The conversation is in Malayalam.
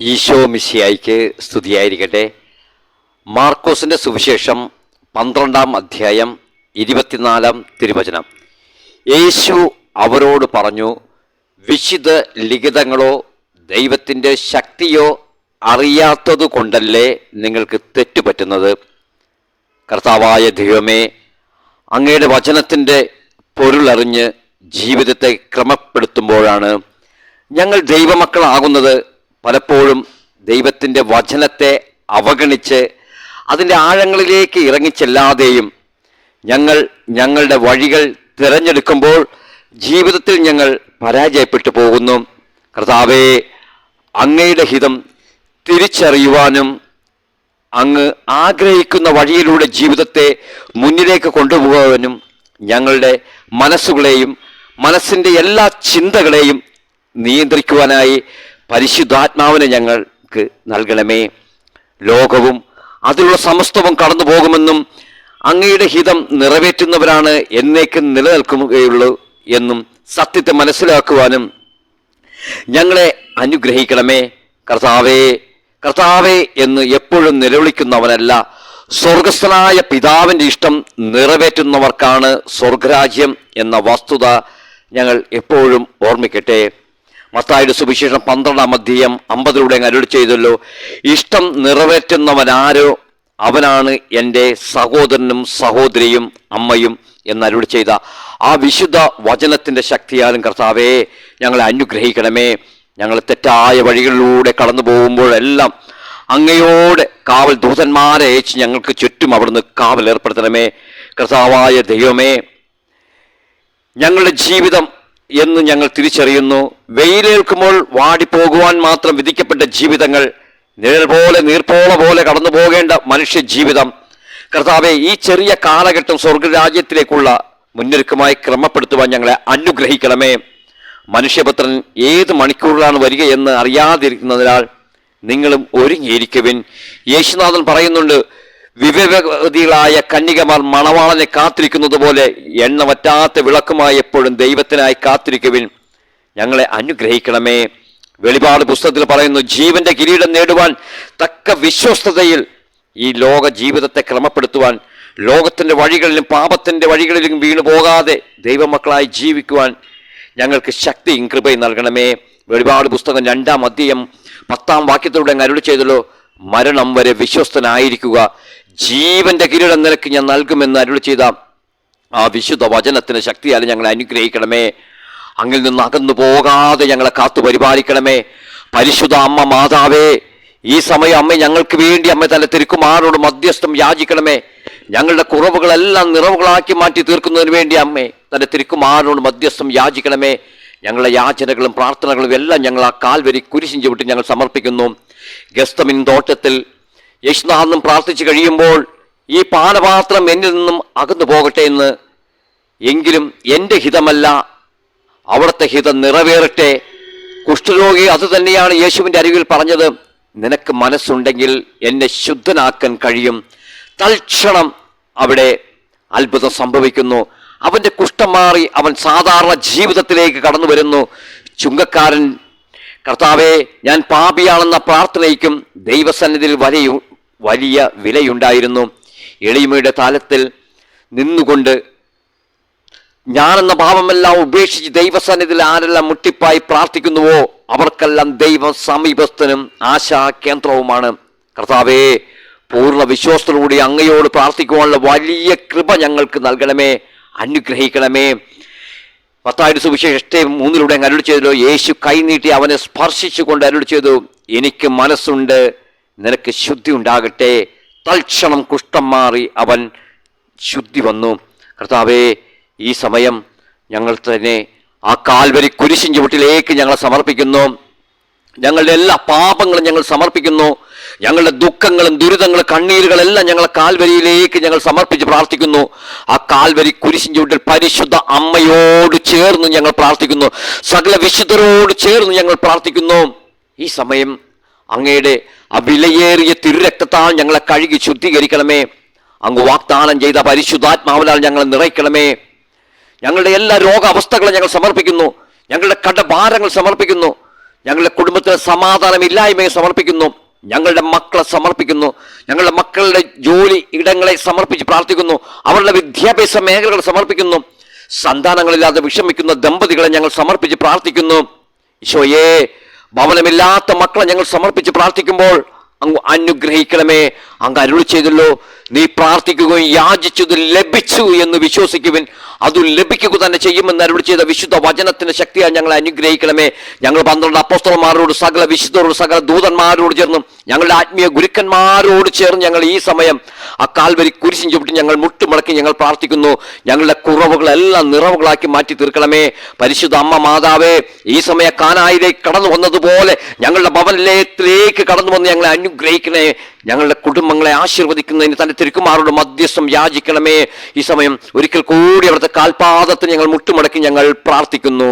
ഈശോ മിശിയായിക്ക് സ്തുതിയായിരിക്കട്ടെ. മാർക്കോസിന്റെ സുവിശേഷം പന്ത്രണ്ടാം അധ്യായം ഇരുപത്തിനാലാം തിരുവചനം. യേശു അവരോട് പറഞ്ഞു വിശുദ്ധ ലിഖിതങ്ങളോ ദൈവത്തിന്റെ ശക്തിയോ അറിയാത്തത് കൊണ്ടല്ലേ നിങ്ങൾക്ക് തെറ്റുപറ്റുന്നത്? കർത്താവായ ദൈവമേ അങ്ങയുടെ വചനത്തിന്റെ പൊരുളറിഞ്ഞ് ജീവിതത്തെ ക്രമപ്പെടുത്തുമ്പോഴാണ് ഞങ്ങൾ ദൈവമക്കളാകുന്നത് പലപ്പോഴും ദൈവത്തിന്റെ വചനത്തെ അവഗണിച്ച് അതിന്റെ ആഴങ്ങളിലേക്ക് ഇറങ്ങിച്ചെല്ലാതെയും ഞങ്ങൾ ഞങ്ങളുടെ വഴികൾ തിരഞ്ഞെടുക്കുമ്പോൾ ജീവിതത്തിൽ ഞങ്ങൾ പരാജയപ്പെട്ടു പോകുന്നു. കർത്താവേ അങ്ങയുടെ ഹിതം തിരിച്ചറിയുവാനും അങ്ങ് ആഗ്രഹിക്കുന്ന വഴിയിലൂടെ ജീവിതത്തെ മുന്നിലേക്ക് കൊണ്ടുപോകാനും ഞങ്ങളുടെ മനസ്സുകളെയും മനസ്സിന്റെ എല്ലാ ചിന്തകളെയും നിയന്ത്രിക്കുവാനായി പരിശുദ്ധാത്മാവിനെ ഞങ്ങൾക്ക് നൽകണമേ. ലോകവും അതിലുള്ള സമസ്തവും കടന്നു പോകുമെന്നും അങ്ങയുടെ ഹിതം നിറവേറ്റുന്നവരാണ് എന്നേക്കും നിലനിൽക്കുകയുള്ളൂ എന്നും സത്യത്തെ മനസ്സിലാക്കുവാനും ഞങ്ങളെ അനുഗ്രഹിക്കണമേ. കർത്താവേ കർത്താവേ എന്ന് എപ്പോഴും നിലവിളിക്കുന്നവനല്ല. സ്വർഗസ്ഥനായ പിതാവിന്റെ ഇഷ്ടം നിറവേറ്റുന്നവർക്കാണ് സ്വർഗരാജ്യം എന്ന വസ്തുത ഞങ്ങൾ എപ്പോഴും ഓർമ്മിക്കട്ടെ. മത്തായുടെ സുവിശേഷം പന്ത്രണ്ടാം അധ്യയം അമ്പതിലൂടെ അരുളി ചെയ്തല്ലോ. ഇഷ്ടം നിറവേറ്റുന്നവനാരോ അവനാണ് എന്റെ സഹോദരനും സഹോദരിയും അമ്മയും എന്ന് അരുളി ചെയ്ത ആ വിശുദ്ധ വചനത്തിന്റെ ശക്തിയാലും കർത്താവേ ഞങ്ങളെ അനുഗ്രഹിക്കണമേ. ഞങ്ങൾ തെറ്റായ വഴികളിലൂടെ കടന്നു പോകുമ്പോഴെല്ലാം അങ്ങയോട് കാവൽ ദൂതന്മാരെ അയച്ച് ഞങ്ങൾക്ക് ചുറ്റും അവിടുന്ന് കാവൽ ഏർപ്പെടുത്തണമേ. കർത്താവായ ദൈവമേ ഞങ്ങളുടെ ജീവിതം എന്ന് ഞങ്ങൾ തിരിച്ചറിയുന്നു. വെയിലേൽക്കുമ്പോൾ വാടിപ്പോകുവാൻ മാത്രം വിധിക്കപ്പെട്ട ജീവിതങ്ങൾ നിഴൽ പോലെ നീർപ്പോള പോലെ കടന്നു പോകേണ്ട മനുഷ്യ ജീവിതം കർത്താവെ ഈ ചെറിയ കാലഘട്ടം സ്വർഗരാജ്യത്തിലേക്കുള്ള മുന്നൊരുക്കമായി ക്രമപ്പെടുത്തുവാൻ ഞങ്ങളെ അനുഗ്രഹിക്കണമേ. മനുഷ്യപുത്രൻ ഏത് മണിക്കൂറിലാണ് വരികയെന്ന് അറിയാതിരിക്കുന്നതിനാൽ നിങ്ങളും ഒരുങ്ങിയിരിക്കുവിൻ. യേശുനാഥൻ പറയുന്നുണ്ട് വിവേകവതികളായ കന്യകമാർ മണവാളനെ കാത്തിരിക്കുന്നത് പോലെ എണ്ണ വറ്റാത്ത വിളക്കുമായി എപ്പോഴും ദൈവത്തിനായി കാത്തിരിക്കുവിൻ. ഞങ്ങളെ അനുഗ്രഹിക്കണമേ. വെളിപാട് പുസ്തകത്തിൽ പറയുന്നു ജീവന്റെ കിരീടം നേടുവാൻ തക്ക വിശ്വസ്തതയിൽ ഈ ലോക ജീവിതത്തെ ക്രമപ്പെടുത്തുവാൻ ലോകത്തിന്റെ വഴികളിലും പാപത്തിന്റെ വഴികളിലും വീണു പോകാതെ ദൈവമക്കളായി ജീവിക്കുവാൻ ഞങ്ങൾക്ക് ശക്തിയും കൃപയും നൽകണമേ. വെളിപാട് പുസ്തകം രണ്ടാം അധ്യയം പത്താം വാക്യത്തിലൂടെ അരുളി ചെയ്തല്ലോ മരണം വരെ വിശ്വസ്തനായിരിക്കുക. ജീവന്റെ കിരീടം നിനക്ക് ഞാൻ നൽകുമെന്ന് അരുളി ചെയ്ത ആ വിശുദ്ധ വചനത്തിന് ശക്തിയാൽ ഞങ്ങളെ അനുഗ്രഹിക്കണമേ. അങ്ങിൽ നിന്ന് അകന്നു പോകാതെ ഞങ്ങളെ കാത്തു പരിപാലിക്കണമേ. പരിശുദ്ധ അമ്മ മാതാവേ ഈ സമയം അമ്മ ഞങ്ങൾക്ക് വേണ്ടി അമ്മ തന്റെ തിരുക്കുമാരോട് മധ്യസ്ഥം യാചിക്കണമേ. ഞങ്ങളുടെ കുറവുകളെല്ലാം നിറവുകളാക്കി മാറ്റി തീർക്കുന്നതിന് വേണ്ടി അമ്മേ തന്റെ തിരുക്കുമാരോട് മധ്യസ്ഥം യാചിക്കണമേ. ഞങ്ങളുടെ യാചനകളും പ്രാർത്ഥനകളും എല്ലാം ഞങ്ങൾ ആ കാൽവരി കുരിശിഞ്ചു വിട്ട് ഞങ്ങൾ സമർപ്പിക്കുന്നു. ഗസ്തമിൻ തോട്ടത്തിൽ യേശുനാഥനും പ്രാർത്ഥിച്ചു കഴിയുമ്പോൾ ഈ പാനപാത്രം എന്നിൽ നിന്നും അകന്നു പോകട്ടെ എന്ന്. എങ്കിലും എന്റെ ഹിതമല്ല. അവിടുത്തെ ഹിതം നിറവേറട്ടെ. കുഷ്ഠരോഗി അതുതന്നെയാണ് യേശുവിന്റെ അരികിൽ പറഞ്ഞത്. നിനക്ക് മനസ്സുണ്ടെങ്കിൽ എന്നെ ശുദ്ധനാക്കാൻ കഴിയും. തൽക്ഷണം അവിടെ അത്ഭുതം സംഭവിക്കുന്നു. അവന്റെ കുഷ്ഠം മാറി അവൻ സാധാരണ ജീവിതത്തിലേക്ക് കടന്നു വരുന്നു. ചുങ്കക്കാരൻ കർത്താവെ ഞാൻ പാപിയാണെന്ന പ്രാർത്ഥനയ്ക്കും ദൈവസന്നിധിയിൽ വലിയ വലിയ വിലയുണ്ടായിരുന്നു. എളിമയുടെ താലത്തിൽ നിന്നുകൊണ്ട് ഞാനെന്ന പാപമെല്ലാം ഉപേക്ഷിച്ച് ദൈവസന്നിധിയിൽ ആരെല്ലാം മുട്ടിപ്പായി പ്രാർത്ഥിക്കുന്നുവോ അവർക്കെല്ലാം ദൈവം സമീപസ്ഥനും ആശാ കേന്ദ്രവുമാണ് കർത്താവേ പൂർണ വിശ്വാസത്തോടുകൂടി അങ്ങയോട് പ്രാർത്ഥിക്കുവാനുള്ള വലിയ കൃപ ഞങ്ങൾക്ക് നൽകണമേ അനുഗ്രഹിക്കണമേ. പത്തായിട്ട് സുവിശേഷത്തെ മൂന്നിലൂടെ അങ്ങ് അരുളി ചെയ്തല്ലോ യേശു കൈനീട്ടി അവനെ സ്പർശിച്ചുകൊണ്ട് അരുളി ചെയ്തു എനിക്ക് മനസ്സുണ്ട് നിനക്ക് ശുദ്ധി ഉണ്ടാകട്ടെ. തൽക്ഷണം കുഷ്ഠം മാറി അവൻ ശുദ്ധി വന്നു. കർത്താവേ ഈ സമയം ഞങ്ങൾ തന്നെ ആ കാൽവരി കുരിശിൻ ചുവട്ടിലേക്ക് ഞങ്ങളെ സമർപ്പിക്കുന്നു. ഞങ്ങളുടെ എല്ലാ പാപങ്ങളും ഞങ്ങൾ സമർപ്പിക്കുന്നു. ഞങ്ങളുടെ ദുഃഖങ്ങളും ദുരിതങ്ങളും കണ്ണീരുകളെല്ലാം ഞങ്ങളെ കാൽവരിയിലേക്ക് ഞങ്ങൾ സമർപ്പിച്ച് പ്രാർത്ഥിക്കുന്നു. ആ കാൽവരി കുരിശിൻ ചുവട്ടിൽ പരിശുദ്ധ അമ്മയോട് ചേർന്ന് ഞങ്ങൾ പ്രാർത്ഥിക്കുന്നു. സകല വിശുദ്ധരോട് ചേർന്ന് ഞങ്ങൾ പ്രാർത്ഥിക്കുന്നു. ഈ സമയം അങ്ങയുടെ ആ വിലയേറിയ തിരുരക്തത്താൽ ഞങ്ങളെ കഴുകി ശുദ്ധീകരിക്കണമേ. അങ്ങ് വാഗ്ദാനം ചെയ്ത പരിശുദ്ധാത്മാവിനാൽ ഞങ്ങളെ നിറയ്ക്കണമേ. ഞങ്ങളുടെ എല്ലാ രോഗാവസ്ഥകളും ഞങ്ങൾ സമർപ്പിക്കുന്നു. ഞങ്ങളുടെ കടഭാരങ്ങൾ സമർപ്പിക്കുന്നു. ഞങ്ങളുടെ കുടുംബത്തിലെ സമാധാനമില്ലായ്മയെ സമർപ്പിക്കുന്നു. ഞങ്ങളുടെ മക്കളെ സമർപ്പിക്കുന്നു. ഞങ്ങളുടെ മക്കളുടെ ജോലി ഇടങ്ങളെ സമർപ്പിച്ച് പ്രാർത്ഥിക്കുന്നു. അവരുടെ വിദ്യാഭ്യാസ മേഖലകൾ സമർപ്പിക്കുന്നു. സന്താനങ്ങളില്ലാതെ വിഷമിക്കുന്ന ദമ്പതികളെ ഞങ്ങൾ സമർപ്പിച്ച് പ്രാർത്ഥിക്കുന്നു. ഈശോയെ ഭവനമില്ലാത്ത മക്കളെ ഞങ്ങൾ സമർപ്പിച്ച് പ്രാർത്ഥിക്കുമ്പോൾ അങ്ങ് അനുഗ്രഹിക്കണമേ. അങ്ങ് അരുളി ചെയ്തല്ലോ നീ പ്രാർത്ഥിക്കുകയും യാചിച്ചത് ലഭിച്ചു എന്ന് വിശ്വസിക്കുവിൻ. അത് ലഭിക്കുക തന്നെ ചെയ്യുമെന്ന് അരുളി ചെയ്ത വിശുദ്ധ വചനത്തിന്റെ ശക്തിയായി ഞങ്ങളെ അനുഗ്രഹിക്കണമേ. ഞങ്ങൾ പന്ത്രണ്ട് അപ്പോസ്തലന്മാരോട് സകല വിശുദ്ധരോട് സകല ദൂതന്മാരോട് ചേർന്നും ഞങ്ങളുടെ ആത്മീയ ഗുരുക്കന്മാരോട് ചേർന്ന് ഞങ്ങൾ ഈ സമയം ആ കാൽവരി കുരിശിൻ ചുവട്ടി ഞങ്ങൾ മുട്ടുമടക്കി ഞങ്ങൾ പ്രാർത്ഥിക്കുന്നു. ഞങ്ങളുടെ കുറവുകളെല്ലാം നിറവുകളാക്കി മാറ്റി തീർക്കണമേ. പരിശുദ്ധ അമ്മ മാതാവേ ഈ സമയ കാനായിലേക്ക് കടന്നു വന്നതുപോലെ ഞങ്ങളുടെ ഭവനലയത്തിലേക്ക് കടന്നു വന്ന് ഞങ്ങളെ അനുഗ്രഹിക്കണേ. ഞങ്ങളുടെ കുടുംബങ്ങളെ ആശീർവദിക്കുന്നതിന് തന്റെ തിരുക്കുമാറോട് മധ്യസ്ഥം യാചിക്കണമേ. ഈ സമയം ഒരിക്കൽ കൂടി അവിടുത്തെ കാൽപാദത്തിന് ഞങ്ങൾ മുട്ടുമടക്കി ഞങ്ങൾ പ്രാർത്ഥിക്കുന്നു.